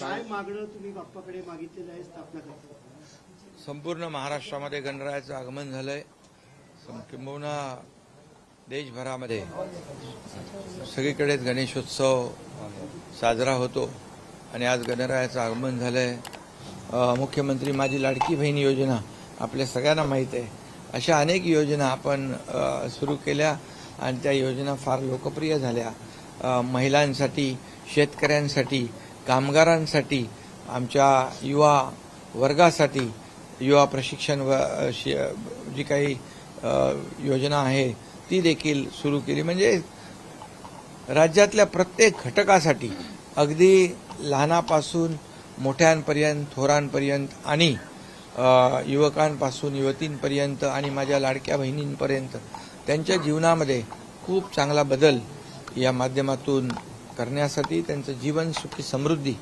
काय मागणं तुम्ही बाप्पाकडे मागितलेलं आहे स्थापना करता संपूर्ण महाराष्ट्रामध्ये गणरायाचं आगमन झालंय. सं- किंबहुना देशभरामध्ये सगळीकडेच गणेशोत्सव साजरा होतो आणि आज गणरायाचं आगमन झालंय. मुख्यमंत्री माझी लाडकी बहीण योजना आपल्या सगळ्यांना माहीत आहे. अशा अनेक योजना आपण सुरू केल्या आणि त्या योजना फार लोकप्रिय झाल्या. महिलांसाठी शेतकऱ्यांसाठी कामगारांसाठी आमच्या युवा वर्गासाठी युवा प्रशिक्षण व जी काही योजना आहे ती देखील सुरू केली. म्हणजे राज्यातल्या प्रत्येक घटकासाठी अगदी लहानापासून मोठ्यांपर्यंत थोरांपर्यंत आणि युवकांपासून युवतींपर्यंत आणि माझ्या लाडक्या बहिणींपर्यंत त्यांच्या जीवनामध्ये खूप चांगला बदल या माध्यमातून करण्यासाठी त्यांचं जीवन सुखी समृद्धी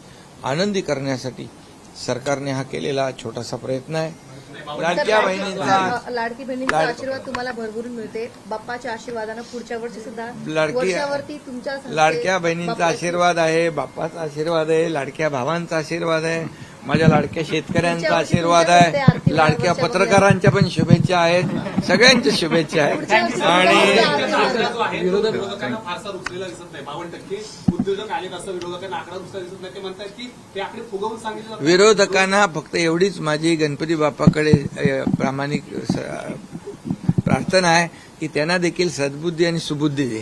आनंदी करण्यासाठी सरकारने हा केलेला छोटासा प्रयत्न आहे. लाडक्या बहिणींचा लाडकी बहिणींचा आशीर्वाद तुम्हाला भरभरून मिळते. बाप्पाच्या आशीर्वादानं पुढच्या वर्षी सुद्धा लाडकी- तुमच्या लाडक्या बहिणींचा आशीर्वाद आहे बाप्पाचा आशीर्वाद आहे लाडक्या भावांचा आशीर्वाद आहे. माझ्या लाडक्या शेतकऱ्यांचा आशीर्वाद आहे. लाडक्या पत्रकारांच्या पण शुभेच्छा आहेत. सगळ्यांच्या शुभेच्छा आहेत. आणि विरोधकांना फारसा रुचलेला दिसत नाही. बावन्न टक्के उद्योजक आले असं विरोधकांना आकडा रुचला दिसत नाही ते म्हणतात की ते आकडे फुगवून सांगितले जातात. विरोधकांना फक्त एवढीच माझी गणपती बाप्पाकडे प्रामाणिक स- प्रार्थना आहे की त्यांना देखील सद्बुद्धी आणि सुबुद्धी दे.